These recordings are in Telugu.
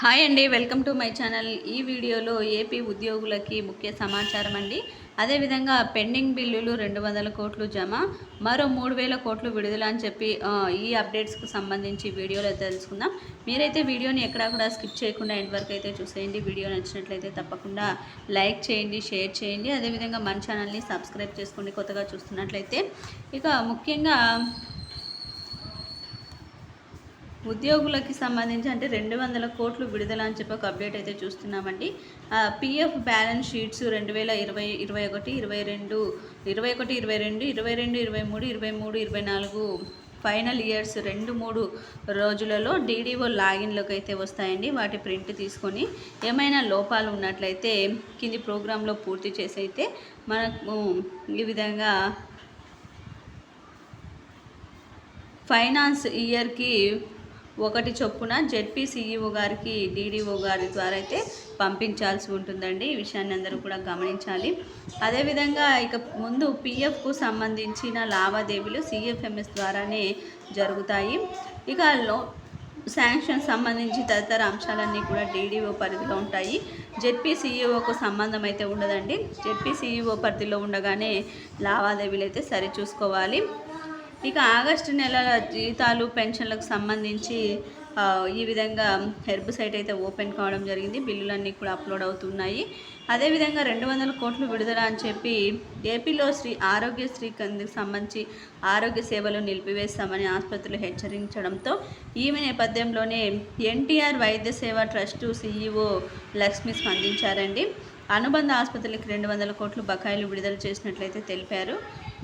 హాయ్ అండి వెల్కమ్ టు మై ఛానల్. ఈ వీడియోలో ఏపీ ఉద్యోగులకి ముఖ్య సమాచారం అండి. అదేవిధంగా పెండింగ్ బిల్లులు రెండు వందల కోట్లు జమ మరో మూడు వేల కోట్లు విడుదల అని చెప్పి ఈ అప్డేట్స్కు సంబంధించి వీడియోలో తెలుసుకుందాం. మీరైతే వీడియోని ఎక్కడా కూడా స్కిప్ చేయకుండా ఎండ్ వరకు అయితే చూసేయండి. వీడియో నచ్చినట్లయితే తప్పకుండా లైక్ చేయండి షేర్ చేయండి. అదేవిధంగా మన ఛానల్ని సబ్స్క్రైబ్ చేసుకోండి కొత్తగా చూస్తున్నట్లయితే ఇక ముఖ్యంగా ఉద్యోగులకి సంబంధించి అంటే రెండు వందల కోట్లు విడుదల అని చెప్పి ఒక అప్డేట్ అయితే చూస్తున్నామండి. పిఎఫ్ బ్యాలెన్స్ షీట్స్ రెండు వేల ఇరవై ఇరవై ఒకటి ఇరవై రెండు ఇరవై ఒకటి ఇరవై రెండు ఇరవై రెండు ఇరవై మూడు ఇరవై మూడు ఇరవై నాలుగు ఫైనల్ ఇయర్స్ రెండు మూడు రోజులలో డీడీఓ లాగిన్లోకి అయితే వస్తాయండి. వాటి ప్రింట్ తీసుకొని ఏమైనా లోపాలు ఉన్నట్లయితే కింది ప్రోగ్రాంలో పూర్తి చేసి అయితే మనకు ఈ విధంగా ఫైనాన్స్ ఇయర్కి ఒకటి చొప్పున జెడ్పీ సీఈఓ గారికి డీడీఓ గారి ద్వారా అయితే పంపించాల్సి ఉంటుందండి. ఈ విషయాన్ని అందరూ కూడా గమనించాలి. అదేవిధంగా ఇక ముందు పిఎఫ్కు సంబంధించిన లావాదేవీలు సిఎఫ్ఎంఎస్ ద్వారానే జరుగుతాయి. ఇక లో శాంక్షన్ సంబంధించి తదితర అంశాలన్నీ కూడా డీడీఓ పరిధిలో ఉంటాయి. జెడ్పీ సీఈఓకు సంబంధం అయితే ఉండదండి. జెడ్పీ సీఈఓ పరిధిలో ఉండగానే లావాదేవీలు అయితే సరిచూసుకోవాలి. ఇక ఆగస్టు నెలల జీతాలు పెన్షన్లకు సంబంధించి ఈ విధంగా హెర్బ్ సైట్ అయితే ఓపెన్ కావడం జరిగింది. బిల్లులన్నీ కూడా అప్లోడ్ అవుతున్నాయి. అదేవిధంగా రెండు వందల కోట్లు విడుదల అని చెప్పి ఏపీలో శ్రీ ఆరోగ్యశ్రీ కిందకు సంబంధించి ఆరోగ్య సేవలు నిలిపివేస్తామని ఆసుపత్రులు హెచ్చరించడంతో ఈమె నేపథ్యంలోనే ఎన్టీఆర్ వైద్య సేవ ట్రస్టు సీఈఓ లక్ష్మి స్పందించారండి. అనుబంధ ఆసుపత్రులకు రెండు వందల కోట్లు బకాయిలు విడుదల చేసినట్లయితే తెలిపారు.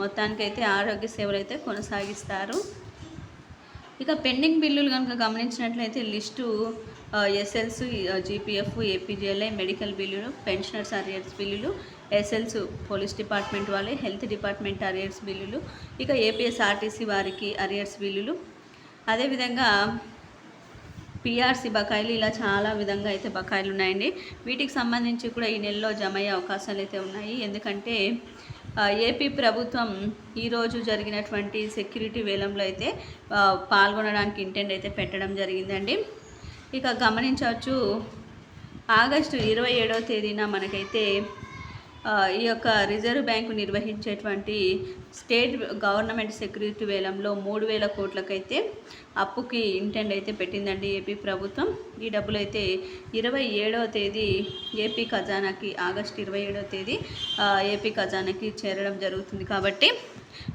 మొత్తానికైతే ఆరోగ్య సేవలు అయితే కొనసాగిస్తారు. ఇక పెండింగ్ బిల్లులు కనుక గమనించినట్లయితే list SLs GPF APGLI medical బిల్లులు పెన్షనర్స్ అరియర్స్ బిల్లులు ఎస్ఎల్స్ పోలీస్ డిపార్ట్మెంట్ వాళ్ళే హెల్త్ డిపార్ట్మెంట్ అరియర్స్ బిల్లులు ఇక ఏపీఎస్ఆర్టీసీ వారికి అరియర్స్ బిల్లులు. అదేవిధంగా పిఆర్సీ బకాయిలు ఇలా చాలా విధంగా అయితే బకాయిలు ఉన్నాయండి. వీటికి సంబంధించి కూడా ఈ నెలలో జమ అయ్యే అవకాశాలు అయితే ఉన్నాయి. ఎందుకంటే ఏపీ ప్రభుత్వం ఈరోజు జరిగినటువంటి సెక్యూరిటీ వేలంలో అయితే పాల్గొనడానికి ఇంటెండ్ అయితే పెట్టడం జరిగిందండి. ఇక గమనించవచ్చు ఆగస్టు ఇరవై ఏడవ తేదీన మనకైతే ఈ యొక్క రిజర్వ్ బ్యాంకు నిర్వహించేటువంటి స్టేట్ గవర్నమెంట్ సెక్యూరిటీ వేలంలో మూడు వేల కోట్లకైతే అప్పుకి ఇంటెండ్ అయితే పెట్టిందండి ఏపీ ప్రభుత్వం. ఈ డబ్బులు అయితే ఇరవై ఏడవ తేదీ ఏపీ ఖజానాకి ఆగస్ట్ ఇరవై ఏడవ తేదీ ఏపీ ఖజానాకి చేరడం జరుగుతుంది కాబట్టి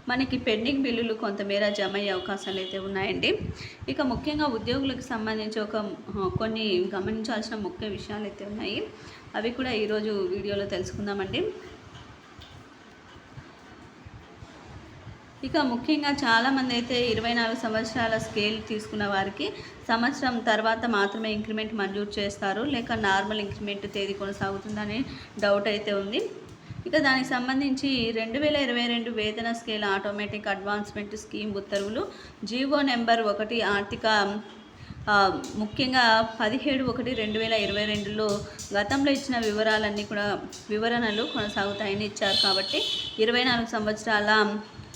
మనకి పెండింగ్ బిల్లులు కొంతమేర జమ అయ్యే అవకాశాలు అయితే ఉన్నాయండి. ఇక ముఖ్యంగా ఉద్యోగులకు సంబంధించి ఒక కొన్ని గమనించాల్సిన ముఖ్య విషయాలు అయితే ఉన్నాయి. అవి కూడా ఈరోజు వీడియోలో తెలుసుకుందామండి. ఇక ముఖ్యంగా చాలామంది అయితే ఇరవై నాలుగు సంవత్సరాల స్కేల్ తీసుకున్న వారికి సంవత్సరం తర్వాత మాత్రమే ఇంక్రిమెంట్ మంజూరు చేస్తారు. లేక నార్మల్ ఇంక్రిమెంట్ తేదీ కొనసాగుతుందనే డౌట్ అయితే ఉంది. ఇక దానికి సంబంధించి రెండు వేల ఇరవై రెండు వేతన స్కేల్ ఆటోమేటిక్ అడ్వాన్స్మెంట్ స్కీమ్ ఉత్తర్వులు జీవో నెంబర్ ఒకటి ఆర్థిక ముఖ్యంగా పదిహేడు ఒకటి రెండు వేల ఇరవై రెండులో గతంలో ఇచ్చిన వివరాలన్నీ కూడా వివరణలు కొనసాగుతాయని ఇచ్చారు కాబట్టి ఇరవై నాలుగు సంవత్సరాల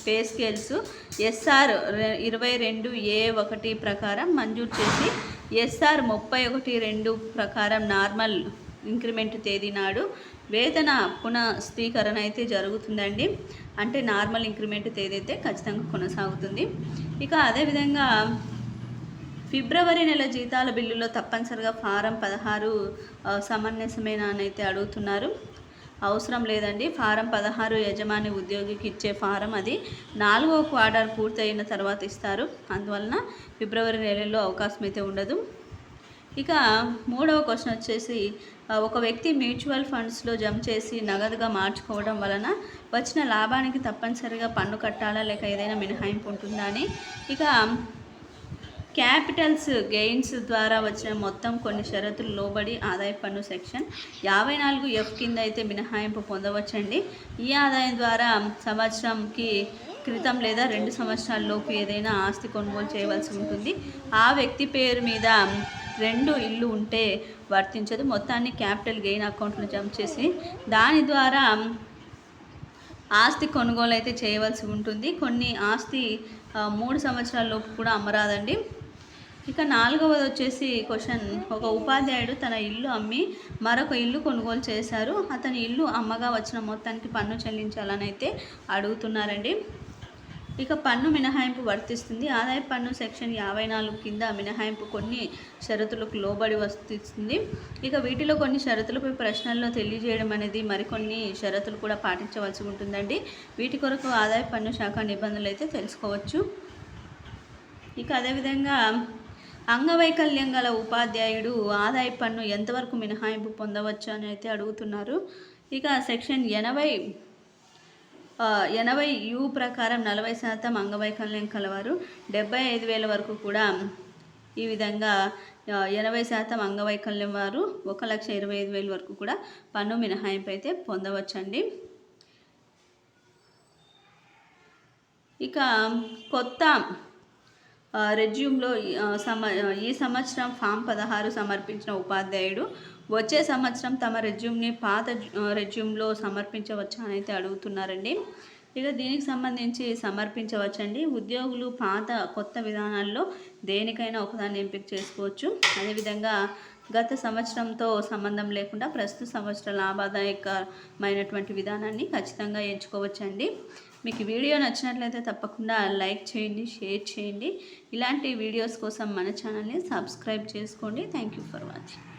పే స్కేల్స్ ఎస్ఆర్ ఇరవై రెండు ఏ ఒకటి ప్రకారం మంజూరు చేసి ఎస్ఆర్ ముప్పై ఒకటి రెండు ప్రకారం నార్మల్ ఇంక్రిమెంట్ తేదీ నాడు వేతన పునఃస్థీకరణ అయితే జరుగుతుందండి. అంటే నార్మల్ ఇంక్రిమెంట్ తేదీ అయితే ఖచ్చితంగా కొనసాగుతుంది. ఇక అదేవిధంగా ఫిబ్రవరి నెల జీతాల బిల్లులో తప్పనిసరిగా ఫారం పదహారు ఆ, సమంజసమేనా అని అయితే అడుగుతున్నారు. అవసరం లేదండి. ఫారం పదహారు యజమాని ఉద్యోగికి ఇచ్చే ఫారం అది నాలుగో క్వార్టర్ పూర్తయిన తర్వాత ఇస్తారు. అందువలన ఫిబ్రవరి నెలలో అవకాశం అయితే ఉండదు. ఇక మూడవ క్వశ్చన్ వచ్చేసి ఒక వ్యక్తి మ్యూచువల్ ఫండ్స్లో జమ చేసి నగదుగా మార్చుకోవడం వలన వచ్చిన లాభానికి తప్పనిసరిగా పన్ను కట్టాలా లేక ఏదైనా మినహాయింపు ఉంటుందా అని? ఇక క్యాపిటల్స్ గెయిన్స్ ద్వారా వచ్చిన మొత్తం కొన్ని షరతులు లోబడి ఆదాయ పన్ను సెక్షన్ యాభై నాలుగు ఎఫ్ కింద అయితే మినహాయింపు పొందవచ్చండి. ఈ ఆదాయం ద్వారా సంవత్సరంకి క్రితం లేదా రెండు సంవత్సరాల్లోపు ఏదైనా ఆస్తి కొనుగోలు చేయవలసి ఉంటుంది. ఆ వ్యక్తి పేరు మీద రెండు ఇల్లు ఉంటే వర్తించదు. మొత్తాన్ని క్యాపిటల్ గెయిన్ అకౌంట్లో జమ చేసి దాని ద్వారా ఆస్తి కొనుగోలు అయితే చేయవలసి ఉంటుంది. కొన్ని ఆస్తి మూడు సంవత్సరాల లోపు కూడా అమ్మరాదండి. ఇక నాలుగవది వచ్చేసి క్వశ్చన్. ఒక ఉపాధ్యాయుడు తన ఇల్లు అమ్మి మరొక ఇల్లు కొనుగోలు చేశారు. అతని ఇల్లు అమ్మగా వచ్చిన మొత్తానికి పన్ను చెల్లించాలని అయితే అడుగుతున్నారండి. ఇక పన్ను మినహాయింపు వర్తిస్తుంది. ఆదాయ పన్ను సెక్షన్ యాభై నాలుగు కింద మినహాయింపు కొన్ని షరతులకు లోబడి వర్తిస్తుంది. ఇక వీటిలో కొన్ని షరతులపై ప్రశ్నల్లో తెలియజేయడం అనేది మరికొన్ని షరతులు కూడా పాటించవలసి ఉంటుందండి. వీటి కొరకు ఆదాయ పన్ను శాఖ నిబంధనలు అయితే తెలుసుకోవచ్చు. ఇక అదేవిధంగా అంగవైకల్యం గల ఉపాధ్యాయుడు ఆదాయ పన్ను ఎంతవరకు మినహాయింపు పొందవచ్చు అని అయితే అడుగుతున్నారు. ఇక సెక్షన్ ఎనభై ఎనభై యు ప్రకారం నలభై శాతం అంగవైకల్యం కలవారు. డెబ్బై ఐదు వేల వరకు కూడా ఈ విధంగా ఎనభై శాతం అంగవైకల్యం వారు ఒక లక్ష ఇరవై ఐదు వేల వరకు కూడా పన్ను మినహాయింపు అయితే పొందవచ్చండి. ఇక కొత్త రెజ్యూమ్లో సమ ఈ సంవత్సరం ఫామ్ పదహారు సమర్పించిన ఉపాధ్యాయుడు వచ్చే సంవత్సరం తమ రెజ్యూమ్ని పాత రెజ్యూమ్లో సమర్పించవచ్చా అని అయితే అడుగుతున్నారండి. ఇక దీనికి సంబంధించి సమర్పించవచ్చండి. ఉద్యోగులు పాత కొత్త విధానాల్లో దేనికైనా ఒకదాన్ని ఎంపిక చేసుకోవచ్చు. అదేవిధంగా గత సంవత్సరంతో సంబంధం లేకుండా ప్రస్తుత సంవత్సర లాభదాయకమైనటువంటి విధానాన్ని ఖచ్చితంగా ఎంచుకోవచ్చండి. మీకు వీడియో నచ్చినట్లయితే తప్పకుండా లైక్ చేయండి షేర్ చేయండి. ఇలాంటి వీడియోస్ కోసం మన ఛానల్ని సబ్స్క్రైబ్ చేసుకోండి. Thank you for watching